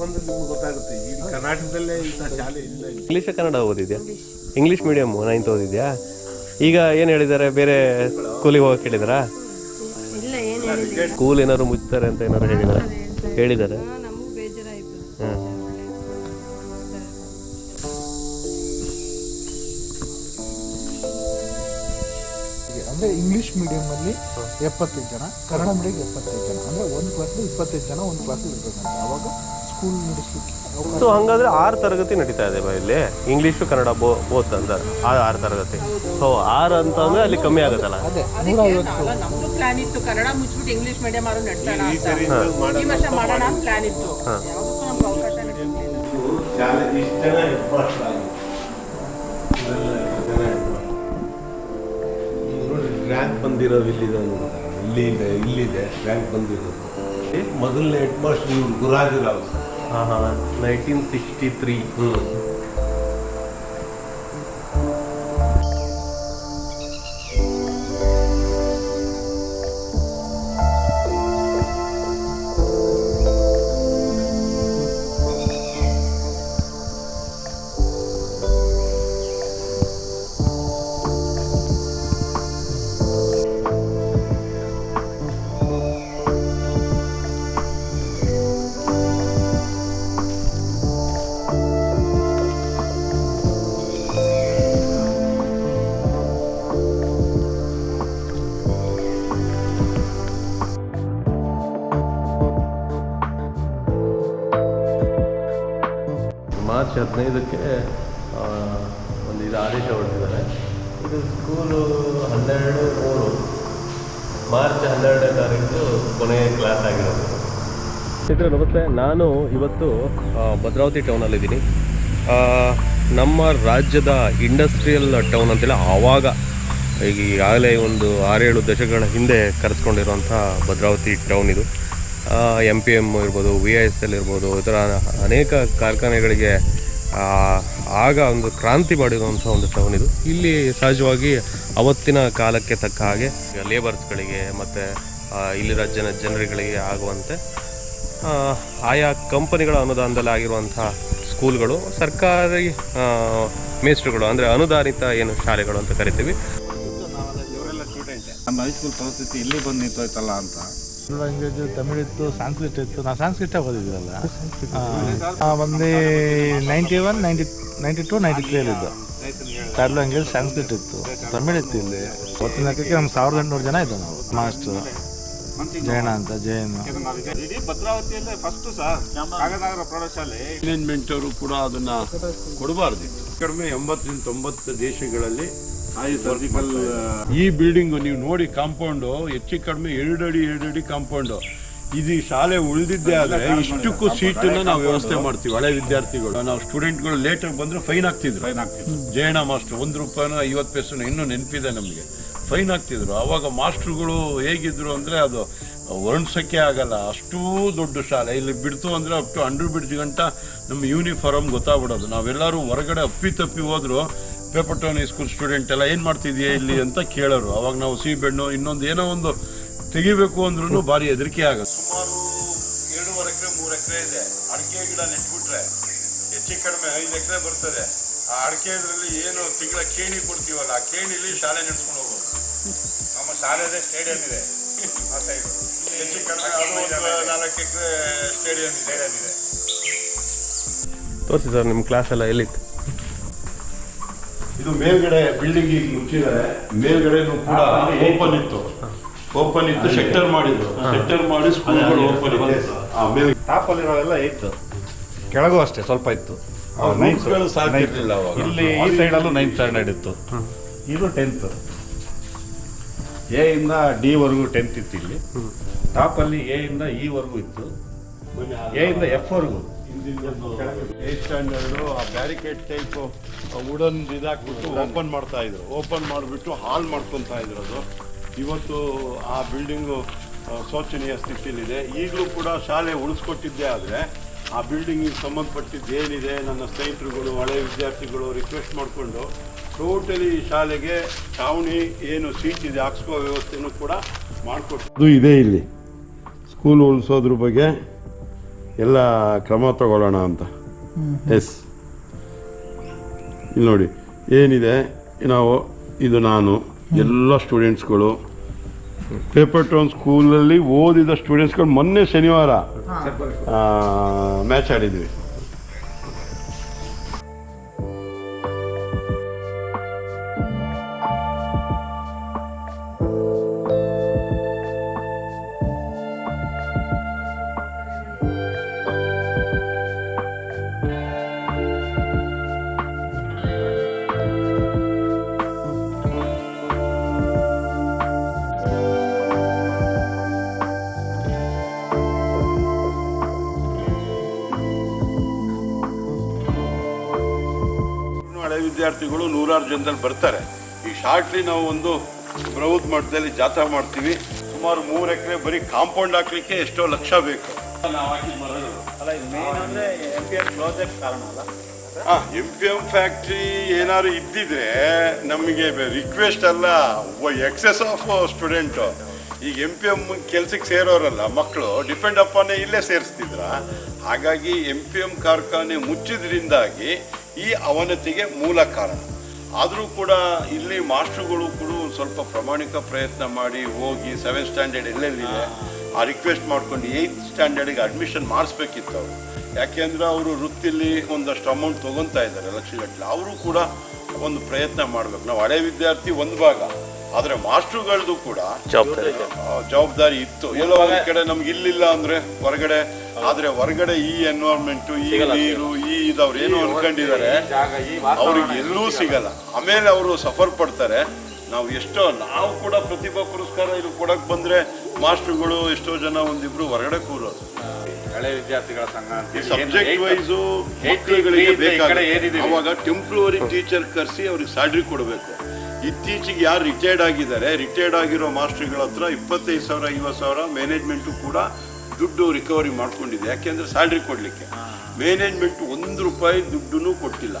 ಬಂದ್ರೆ ನಿಮ್ಗೆ ಗೊತ್ತಾಗುತ್ತೆ. ಈ ಕರ್ನಾಟಕದಲ್ಲೇ ಇಂಥ ಶಾಲೆ ಇಲ್ಲ ಇಲ್ಲಿ. ಇಂಗ್ಲೀಷ್ ಕನ್ನಡ ಓದಿದ್ಯಾ? ಇಂಗ್ಲೀಷ್ ಮೀಡಿಯಮ್ ನೈನ್ತ್ ಓದಿದ್ಯಾ? ಈಗ ಏನು ಹೇಳಿದ್ದಾರೆ ಬೇರೆ ಸ್ಕೂಲಿಗೆ ಹೋಗಕ್ಕೆ ಹೇಳಿದಾರಾ? ಇಲ್ಲ ಏನು ಹೇಳಿಲ್ಲ. ಸ್ಕೂಲ್ ಏನಾದ್ರು ಮುಚ್ತಾರೆ ಅಂತ ಏನಾದ್ರು ಹೇಳಿದಾರೆ? ಹೇಳಿದ್ದಾರೆ ನಮಗೂ ಬೇಜಾರಾಯಿತು. ಹಾಂ. ಅಂದ್ರೆ ಇಂಗ್ಲಿಷ್ ಮೀಡಿಯಂ ಅಲ್ಲಿ ಎಪ್ಪತ್ತೈದು ಜನ ಕನ್ನಡ ಮೀಡಿಯಂ ಎಪ್ಪತ್ತೈದು ಜನ ಅಂದ್ರೆ ಒಂದು ಕ್ಲಾಸ್ ಇಪ್ಪತ್ತೈದು ಜನ ಒಂದು ಕ್ಲಾಸ್ ಇರ್ಬೇಕಂತ. ಅವಾಗ ಸ್ಕೂಲ್ ನಡೆಸಲಿಕ್ಕೆ ಸೊ ಹಂಗಾದ್ರೆ ಆರು ತರಗತಿ ನಡೀತಾ ಇದೆ ಬಾ ಇಲ್ಲಿ. ಇಂಗ್ಲೀಷು ಕನ್ನಡ ಬೋ ಬೋತ್ ಅಂತ. ಆ ಆರು ತರಗತಿ. ಸೊ ಆರು ಅಂತ ಅಂದ್ರೆ ಅಲ್ಲಿ ಕಮ್ಮಿ ಆಗುತ್ತಲ್ಲ? ಅದೇ ನೂರ ಐವತ್ತು ಅಲ್ಲ ನಮ್ದು ಪ್ಲಾನ್ ಇತ್ತು. ಕನ್ನಡ ಮುಚ್ಚಿಬಿಟ್ಟು ಇಂಗ್ಲಿಷ್ ಮೀಡಿಯಂ ನಡ್ಸೋಣ ಈ ಅಂತ ಸರಿ ಈ ವರ್ಷ ಮಾಡೋಣ ಅಂತ ಪ್ಲಾನ್ ಇತ್ತು. ಯಾವುದಕ್ಕೂ ನಮ್ಗೆ ಅವಕಾಶ ಸಿಗ್ಲಿಲ್ಲ ಶಾಲೆ ಇಷ್ಟು ಜನ ಹೆಡ್ ಮಾಸ್ಟರ್ ಆಗಿ. ಇವೆಲ್ಲ ಇಷ್ಟು ಜನ ಹೆಡ್ ನೋಡಿ ರ್ಯಾಂಕ್ ಬಂದಿರೋದು ಇಲ್ಲಿದೆ ನೋಡಿ. ಇಲ್ಲಿ ಇದೆ ಇಲ್ಲಿದೆ ರ್ಯಾಂಕ್ ಬಂದಿರೋದು. ಮೊದಲನೇ ಹೆಡ್ ಮಾಸ್ಟರ್ ಇವ್ರು ಗುರಾಜರಾವ್ ಸರ್ ಹಾಂ ಹಾಂ ನೈನ್ಟೀನ್ ಹದಿನೈದಕ್ಕೆ ಒಂದು ಇದು ಆದೇಶ ಹೊರಡಿಸಿದ್ದಾರೆ. ಇದು ಸ್ಕೂಲು ಹನ್ನೆರಡು ಮೂರು, ಮಾರ್ಚ್ ಹನ್ನೆರಡನೇ ತಾರೀಕು ಕೊನೆಯ ಕ್ಲಾಸ್ ಆಗಿರೋದು. ಚಿತ್ರ ನಮಸ್ತೆ. ನಾನು ಇವತ್ತು ಭದ್ರಾವತಿ ಟೌನಲ್ಲಿದ್ದೀನಿ ನಮ್ಮ ರಾಜ್ಯದ ಇಂಡಸ್ಟ್ರಿಯಲ್ ಟೌನ್ ಅಂತೇಳಿ ಆವಾಗ ಈಗ ಈಗಾಗಲೇ ಒಂದು ಆರೇಳು ದಶಕಗಳ ಹಿಂದೆ ಕರೆಸ್ಕೊಂಡಿರುವಂಥ ಭದ್ರಾವತಿ ಟೌನ್ ಇದು. ಎಂ ಪಿ ಎಂ ಇರ್ಬೋದು ವಿ ಐ ಎಸ್ ಎಲ್ ಇರ್ಬೋದು ಈ ಥರ ಅನೇಕ ಕಾರ್ಖಾನೆಗಳಿಗೆ ಆಗ ಒಂದು ಕ್ರಾಂತಿ ಮಾಡಿರುವಂಥ ಒಂದು ಟೌನ್ ಇದು. ಇಲ್ಲಿ ಸಹಜವಾಗಿ ಅವತ್ತಿನ ಕಾಲಕ್ಕೆ ತಕ್ಕ ಹಾಗೆ ಲೇಬರ್ಸ್ಗಳಿಗೆ ಮತ್ತು ಇಲ್ಲಿನ ಜನ, ಜನರುಗಳಿಗೆ ಆಗುವಂತೆ ಆಯಾ ಕಂಪನಿಗಳ ಅನುದಾನದಲ್ಲಿ ಆಗಿರುವಂಥ ಸ್ಕೂಲ್ಗಳು ಸರ್ಕಾರಿ ಮೇಸ್ಟ್ರುಗಳು, ಅಂದರೆ ಅನುದಾನಿತ ಏನು ಶಾಲೆಗಳು ಅಂತ ಕರಿತೀವಿ. ನಮ್ಮ ಹೈಸ್ಕೂಲ್ ಪರಿಸ್ಥಿತಿ ಇಲ್ಲಿ ಬಂದು ನಿಂತೋಯ್ತಲ್ಲ ಅಂತ. ಲ್ಯಾಂಗ್ವೇಜ್ ತಮಿಳ್ ಇತ್ತು ಸಾಂಸ್ಕ್ರಿಟ್ ಇತ್ತು. ನಾವು ಸಾಂಸ್ಕ್ರಿಟ ಓದಿದ್ರಲ್ಲ ಒಂದು ninety one ninety ninety two ninety ತ್ರೀಯಲ್ಲಿದ್ದು third language Sanskrit ಇತ್ತು. ತಮಿಳ್ ಇತ್ತು ಇಲ್ಲಿ. ಅವತ್ತಿನ ಲೆಕ್ಕಕ್ಕೆ ನಮ್ಮ ಸಾವಿರದ ಎಂಟುನೂರು ಜನ ಇದ್ದ ನಾವು ಮಾಸ್ಟರ್ ಜಯಣ ಅಂತ ಜಯನ್ ಇಡೀ ಭದ್ರಾವತಿಯಲ್ಲೇ ಫಸ್ಟ್ ಸರ್ ಪ್ರೌಢಶಾಲೆ ಮ್ಯಾನೇಜ್ಮೆಂಟ್ ಅವರು ಕೂಡ ಅದನ್ನ ಕೊಡಬಾರ್ದಿತ್ತು. ಕಡಿಮೆ ಎಂಬತ್ತರಿಂದ ತೊಂಬತ್ತು ದೇಶಗಳಲ್ಲಿ ಸರ್ಜಿಕಲ್ ಈ ಬಿಲ್ಡಿಂಗ್ ನೀವು ನೋಡಿ ಕಾಂಪೌಂಡು ಹೆಚ್ಚು ಕಡಿಮೆ ಎರಡು ಅಡಿ ಎರಡು ಅಡಿ ಕಾಂಪೌಂಡು ಇದು ಶಾಲೆ ಉಳಿದಿದ್ದೆ ಆದ್ರೆ ಇಷ್ಟಕ್ಕೂ ಸೀಟ್ ನಾವು ವ್ಯವಸ್ಥೆ ಮಾಡ್ತೀವಿ. ಹಳೆ ವಿದ್ಯಾರ್ಥಿಗಳು. ನಾವು ಸ್ಟೂಡೆಂಟ್ಗಳು ಲೇಟಾಗಿ ಬಂದ್ರೆ ಫೈನ್ ಹಾಕ್ತಿದ್ರು ಫೈನ್ ಆಗ್ತಿದ್ರು. ಜಯಣ್ಣ ಮಾಸ್ಟರ್ ಒಂದು ರೂಪಾಯಿನ ಐವತ್ತು ಪೈಸನ ಇನ್ನೂ ನೆನಪಿದೆ ನಮಗೆ. ಫೈನ್ ಹಾಕ್ತಿದ್ರು ಆವಾಗ ಮಾಸ್ಟ್ರುಗಳು ಹೇಗಿದ್ರು ಅಂದ್ರೆ ಅದು ವರ್ಣಿಸೋಕ್ಕೆ ಆಗಲ್ಲ. ಅಷ್ಟು ದೊಡ್ಡ ಶಾಲೆ. ಇಲ್ಲಿ ಬಿಡ್ತು ಅಂದ್ರೆ ಅಪ್ ಟು ಅಂಡರ್ ಬ್ರಿಡ್ಜ್ ಗಂಟ ನಮ್ಮ ಯೂನಿಫಾರ್ಮ್ ಗೊತ್ತಾಗ್ಬಿಡೋದು. ನಾವೆಲ್ಲರೂ ಹೊರಗಡೆ ಅಪ್ಪಿ ತಪ್ಪಿ ಹೋದ್ರು. ಪೇಪರ್ ಟೌನ್ ಸ್ಕೂಲ್ ಸ್ಟೂಡೆಂಟ್ ಎಲ್ಲ ಏನು ಮಾಡ್ತಿದ್ಯಾ ಇಲ್ಲಿ ಅಂತ ಕೇಳೋರು. ಅವಾಗ ನಾವು ಸೀಬೆಣ್ಣು ಇನ್ನೊಂದು ಏನೋ ಒಂದು ತೆಗಿಬೇಕು ಅಂದ್ರೂ ಭಾರಿ ಹೆದರಿಕೆ ಆಗುತ್ತೆ. ಸುಮಾರು ಎರಡೂವರೆ ಎಕರೆ ಮೂರು ಎಕರೆ ಇದೆ. ಅಡಿಕೆ ಗಿಡ ನೆಟ್ಬಿಟ್ರೆ ಹೆಚ್ಚು ಕಡಿಮೆ ಐದು ಎಕರೆ ಬರ್ತದೆ. ಆ ಅಡಿಕೆ ಇದರಲ್ಲಿ ಏನು ತಿಂಗಳ ಕೇಣಿ ಕೊಡ್ತೀವಲ್ಲ ಆ ಕೇಣಿಲಿ ಶಾಲೆ ನಡೆಸ್ಕೊಂಡು ಹೋಗೋದು ನಮ್ಮ ಶಾಲೆದೇ ಸ್ಟೇಡಿಯಂ ಇದೆ. ಆ ಸೈಡ್ ಹೆಚ್ಚು ಕಡಿಮೆ ಅದು ನಾಲ್ಕು ಎಕರೆ ಸ್ಟೇಡಿಯಂ ಇದೆ. ಇದೆ ತೋರಿಸಿ ಸರ್ ನಿಮ್ಮ ಕ್ಲಾಸ್ ಎಲ್ಲ ಎಲ್ಲಿತ್ತು? ಇದು ಮೇಲ್ಗಡೆ ಬಿಲ್ಡಿಂಗ್ ಈಗ ಮುಚ್ಚಿದ್ದಾರೆ. ಮೇಲ್ಗಡೆನೂ ಕೂಡ ಓಪನ್ ಇತ್ತು. ಓಪನ್ ಇತ್ತು ಶೆಟ್ಟರ್ ಮಾಡಿದ್ರು. ಶೆಟ್ಟರ್ ಮಾಡಿ ಸ್ಕೂಲ್ಗಳು ಓಪನ್ ಇತ್ತು. ಆ ಮೇಲ್ ಟಾಪ್ ಅಲ್ಲಿರೋವೆಲ್ಲ ಇತ್ತು ಕೆಳಗೂ ಅಷ್ಟೇ ಸ್ವಲ್ಪ ಇತ್ತು. ಸಾಕಿರ್ಲಿಲ್ಲ ಇಲ್ಲಿ ಈ ಸೈಡಲ್ಲೂ ನೈನ್ತ್ ಸ್ಟ್ಯಾಂಡರ್ಡ್ ಇತ್ತು. ಇದು ಟೆಂತ್ ಎ ಇಂದ ಡಿ ವರೆಗೂ ಟೆಂತ್ ಇತ್ತು ಇಲ್ಲಿ. ಟಾಪ್ ಅಲ್ಲಿ ಎ ಇಂದ ಇ ವರೆಗೂ ಇತ್ತು. ಎ ಇಂದ ಎಫ್ ವರೆಗೂ. ಸ್ಟ್ಯಾಂಡರ್ಡು, ಆ ಬ್ಯಾರಿಕೇಡ್ ಟೈಪ್ ವುಡನ್ ಇದಾಕ್ಬಿಟ್ಟು ಓಪನ್ ಮಾಡ್ತಾ ಇದ್ರು. ಓಪನ್ ಮಾಡಿಬಿಟ್ಟು ಹಾಲ್ ಮಾಡ್ಕೊತಾ ಇದ್ರು ಅದು. ಇವತ್ತು ಆ ಬಿಲ್ಡಿಂಗು ಶೋಚನೀಯ ಸ್ಥಿತಿಯಲ್ಲಿದೆ. ಈಗಲೂ ಕೂಡ ಶಾಲೆ ಉಳಿಸ್ಕೊಟ್ಟಿದ್ದೆ ಆದರೆ, ಆ ಬಿಲ್ಡಿಂಗಿಗೆ ಸಂಬಂಧಪಟ್ಟಿದ್ದು ಏನಿದೆ ನನ್ನ ಸ್ನೇಹಿತರುಗಳು, ಹಳೆ ವಿದ್ಯಾರ್ಥಿಗಳು ರಿಕ್ವೆಸ್ಟ್ ಮಾಡಿಕೊಂಡು ಟೋಟಲಿ ಶಾಲೆಗೆ ಛಾವಣಿ ಏನು ಸೀಟ್ ಇದೆ, ಹಾಕ್ಸ್ಕೋ ವ್ಯವಸ್ಥೆನೂ ಕೂಡ ಮಾಡಿಕೊಟ್ಟು ಇದೆ ಇಲ್ಲಿ. ಸ್ಕೂಲ್ ಉಳಿಸೋದ್ರ ಬಗ್ಗೆ ಎಲ್ಲ ಕ್ರಮ ತಗೊಳ್ಳೋಣ ಅಂತ. ಎಸ್. ಇಲ್ಲಿ ನೋಡಿ ಏನಿದೆ ನಾವು ಇದು ನಾನು ಎಲ್ಲ ಸ್ಟೂಡೆಂಟ್ಸ್ಗಳು. ಪೇಪರ್ ಟೌನ್ ಸ್ಕೂಲಲ್ಲಿ ಓದಿದ ಸ್ಟೂಡೆಂಟ್ಸ್ಗಳು ಮೊನ್ನೆ ಶನಿವಾರ ಮ್ಯಾಚ್ ಆಡಿದ್ವಿ. ವಿದ್ಯಾರ್ಥಿಗಳು ನೂರಾರು ಜನದಲ್ಲಿ ಬರ್ತಾರೆ. ಈ ಶಾರ್ಟ್ಲಿ ನಾವು ಒಂದು ಬೃಹತ್ ಮಟ್ಟದಲ್ಲಿ ಜಾಥಾ ಮಾಡ್ತೀವಿ. ಸುಮಾರು ಮೂರು ಎಕರೆ ಬರೀ ಕಾಂಪೌಂಡ್ ಹಾಕ್ಲಿಕ್ಕೆ ಎಷ್ಟೋ ಲಕ್ಷ ಬೇಕು. ಎಂ ಪಿ ಎಂ ಫ್ಯಾಕ್ಟ್ರಿ ಏನಾದ್ರು ಇದ್ದಿದ್ರೆ ನಮಗೆ ರಿಕ್ವೆಸ್ಟ್ ಅಲ್ಲ ಎಕ್ಸೆಸ್ ಆಫ್ ಸ್ಟೂಡೆಂಟ್ ಈಗ ಎಂ ಪಿ ಎಂ ಕೆಲ್ಸಕ್ಕೆ ಸೇರೋರಲ್ಲ ಮಕ್ಕಳು ಡಿಪೆಂಡ್ ಅಪ್ಪನೇ ಇಲ್ಲೇ ಸೇರಿಸ್ತಿದ್ರ? ಹಾಗಾಗಿ ಎಂ ಪಿ ಎಂ ಕಾರ್ಖಾನೆ ಮುಚ್ಚಿದ್ರಿಂದಾಗಿ ಈ ಅವನತಿಗೆ ಮೂಲ ಕಾರಣ. ಆದರೂ ಕೂಡ ಇಲ್ಲಿ ಮಾಸ್ಟ್ರುಗಳು ಕೂಡ ಒಂದು ಸ್ವಲ್ಪ ಪ್ರಾಮಾಣಿಕ ಪ್ರಯತ್ನ ಮಾಡಿ ಹೋಗಿ ಸೆವೆಂತ್ ಸ್ಟ್ಯಾಂಡರ್ಡ್ ಎಲ್ಲೆಲ್ಲಿದೆ ಆ ರಿಕ್ವೆಸ್ಟ್ ಮಾಡ್ಕೊಂಡು ಏಯ್ತ್ ಸ್ಟ್ಯಾಂಡರ್ಡಿಗೆ ಅಡ್ಮಿಷನ್ ಮಾಡಿಸ್ಬೇಕಿತ್ತು ಅವರು. ಯಾಕೆಂದರೆ ಅವರು ವೃತ್ತಿಲಿ ಒಂದಷ್ಟು ಅಮೌಂಟ್ ತೊಗೊತಾ ಇದ್ದಾರೆ ಲಕ್ಷಗಟ್ಟಲೆ. ಅವರು ಕೂಡ ಒಂದು ಪ್ರಯತ್ನ ಮಾಡಬೇಕು. ನಾವು ಹಳೆ ವಿದ್ಯಾರ್ಥಿ ಒಂದು ಭಾಗ ಆದರೆ ಮಾಸ್ಟ್ರುಗಳದ್ದು ಕೂಡ ಜವಾಬ್ದಾರಿ ಜವಾಬ್ದಾರಿ ಇತ್ತು. ಎಲ್ಲೋ ಒಂದ್ ಕಡೆ ನಮ್ಗೆ ಇಲ್ಲಿಲ್ಲ ಅಂದ್ರೆ ಹೊರಗಡೆ ಆದರೆ ಹೊರಗಡೆ ಈ ಎನ್ವೈರ್ಮೆಂಟು ಈ ನೀರು ಈ ಇದವ್ರು ಏನು ಅನ್ಕೊಂಡಿದ್ದಾರೆ ಅವ್ರಿಗೆ ಎಲ್ಲೂ ಸಿಗಲ್ಲ. ಆಮೇಲೆ ಅವರು ಸಫರ್ ಪಡ್ತಾರೆ. ನಾವು ಎಷ್ಟೋ ನಾವು ಕೂಡ ಪ್ರತಿಭಾ ಪುರಸ್ಕಾರ ಇಲ್ಲಿ ಕೊಡಕ್ ಬಂದ್ರೆ ಮಾಸ್ಟರ್ಗಳು ಎಷ್ಟೋ ಜನ ಒಂದಿಬ್ರು ಹೊರಗಡೆ ಕೂರೋದು ಹಳೆ ವಿದ್ಯಾರ್ಥಿಗಳ ಸಂಘ ಅಂತ ಸಬ್ಜೆಕ್ಟ್ ವೈಸು ಮಕ್ಕಳುಗಳಿಗೆ ಬೇಕಾಗುತ್ತೆ. ಅವಾಗ ಟೆಂಪ್ರವರಿ ಟೀಚರ್ ಕರೆಸಿ ಅವ್ರಿಗೆ ಸ್ಯಾಲ್ರಿ ಕೊಡಬೇಕು. ಇತ್ತೀಚೆಗೆ ಯಾರು ರಿಟೈರ್ಡ್ ಆಗಿದ್ದಾರೆ ರಿಟೈರ್ಡ್ ಆಗಿರೋ ಮಾಸ್ಟರ್ಗಳ ಹತ್ರ ಇಪ್ಪತ್ತೈದು ಸಾವಿರ ಐವತ್ತು ಸಾವಿರ ಮ್ಯಾನೇಜ್ಮೆಂಟು ಕೂಡ ದುಡ್ಡು ರಿಕವರಿ ಮಾಡ್ಕೊಂಡಿದೆ. ಯಾಕೆಂದ್ರೆ ಸ್ಯಾಲ್ರಿ ಕೊಡಲಿಕ್ಕೆ. ಮ್ಯಾನೇಜ್ಮೆಂಟ್ ಒಂದು ರೂಪಾಯಿ ದುಡ್ಡು ಕೊಟ್ಟಿಲ್ಲ.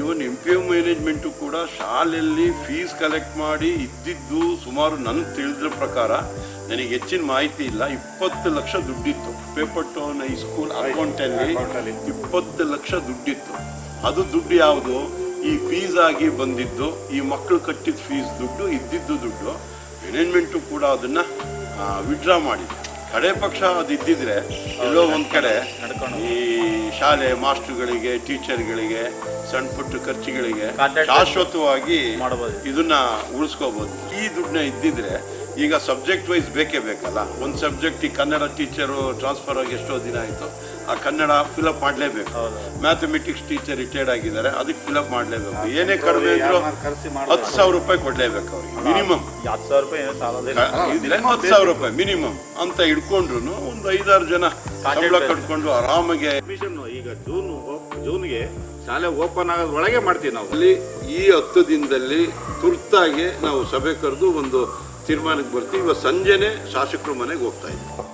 ಇವನ್ ಎಂ ಪಿ ಎಂ ಮ್ಯಾನೇಜ್ಮೆಂಟು ಕೂಡ ಶಾಲೆಯಲ್ಲಿ ಫೀಸ್ ಕಲೆಕ್ಟ್ ಮಾಡಿ ಇದ್ದಿದ್ದು ಸುಮಾರು ನನಗೆ ತಿಳಿದ್ರ ಪ್ರಕಾರ ನನಗೆ ಹೆಚ್ಚಿನ ಮಾಹಿತಿ ಇಲ್ಲ. ಇಪ್ಪತ್ತು ಲಕ್ಷ ದುಡ್ಡಿತ್ತು. ಪೇಪರ್ ಟೌನ್ ಹೈಸ್ಕೂಲ್ ಅಕೌಂಟಲ್ಲಿ ಇಪ್ಪತ್ತು ಲಕ್ಷ ದುಡ್ಡಿತ್ತು. ಅದು ದುಡ್ಡು ಯಾವುದು? ಈ ಫೀಸ್ ಆಗಿ ಬಂದಿದ್ದು ಈ ಮಕ್ಕಳು ಕಟ್ಟಿದ ಫೀಸ್ ದುಡ್ಡು ಇದ್ದಿದ್ದು ದುಡ್ಡು. ಮ್ಯಾನೇಜ್ಮೆಂಟು ಕೂಡ ಅದನ್ನ ವಿಡ್ರಾ ಮಾಡಿದೆ. ಕಡೆ ಪಕ್ಷ ಅದು ಇದ್ದಿದ್ರೆ ಎಲ್ಲೋ ಒಂದ್ ಕಡೆ ಈ ಶಾಲೆ ಮಾಸ್ಟರ್ಗಳಿಗೆ ಟೀಚರ್ಗಳಿಗೆ ಸಣ್ಣ ಪುಟ್ಟ ಖರ್ಚುಗಳಿಗೆ ಶಾಶ್ವತವಾಗಿ ಇದನ್ನ ಉಳಿಸ್ಕೋಬಹುದು ಈ ದುಡ್ಡನ್ನ ಇದ್ದಿದ್ರೆ ಈಗ ಸಬ್ಜೆಕ್ಟ್ ವೈಸ್ ಬೇಕೇ ಬೇಕಲ್ಲ? ಒಂದು ಸಬ್ಜೆಕ್ಟ್ ಈ ಕನ್ನಡ ಟೀಚರು ಟ್ರಾನ್ಸ್ಫರ್ ಆಗಿ ಎಷ್ಟೋ ದಿನ ಆಯಿತು. ಆ ಕನ್ನಡ ಫಿಲಪ್ ಮಾಡಲೇಬೇಕು. ಮ್ಯಾಥಮೆಟಿಕ್ಸ್ ಟೀಚರ್ ರಿಟೈರ್ಡ್ ಆಗಿದ್ದಾರೆ. ಅದಕ್ಕೆ ಫಿಲಪ್ ಮಾಡಲೇಬೇಕು. ಏನೇ ಕಡಿಮೆ ಇದ್ರು ಹತ್ತು ಸಾವಿರ ರೂಪಾಯಿ ಕೊಡಲೇಬೇಕು ಅವ್ರಿಗೆ ಮಿನಿಮಮ್. ಹತ್ತು ಸಾವಿರ ರೂಪಾಯಿ ಹತ್ತು ಸಾವಿರ ರೂಪಾಯಿ ಮಿನಿಮಮ್ ಅಂತ ಹಿಡ್ಕೊಂಡ್ರು ಒಂದು ಐದಾರು ಜನ ಸಂಬಳ ಕಟ್ಕೊಂಡು ಆರಾಮಾಗಿ ಅಡ್ಮಿಷನ್ ಈಗ ಜೂನ್ ಜೂನ್ಗೆ ಶಾಲೆ ಓಪನ್ ಆಗೋದ್ರೊಳಗೆ ಮಾಡ್ತೀವಿ ನಾವು. ಅಲ್ಲಿ ಈ ಹತ್ತು ದಿನದಲ್ಲಿ ತುರ್ತಾಗಿ ನಾವು ಸಭೆ ಕರೆದು ಒಂದು ತೀರ್ಮಾನಕ್ಕೆ ಬರ್ತೀವಿ. ಇವತ್ತು ಸಂಜೆನೇ ಶಾಸಕರು ಮನೆಗೆ ಹೋಗ್ತಾ ಇದ್ದೀವಿ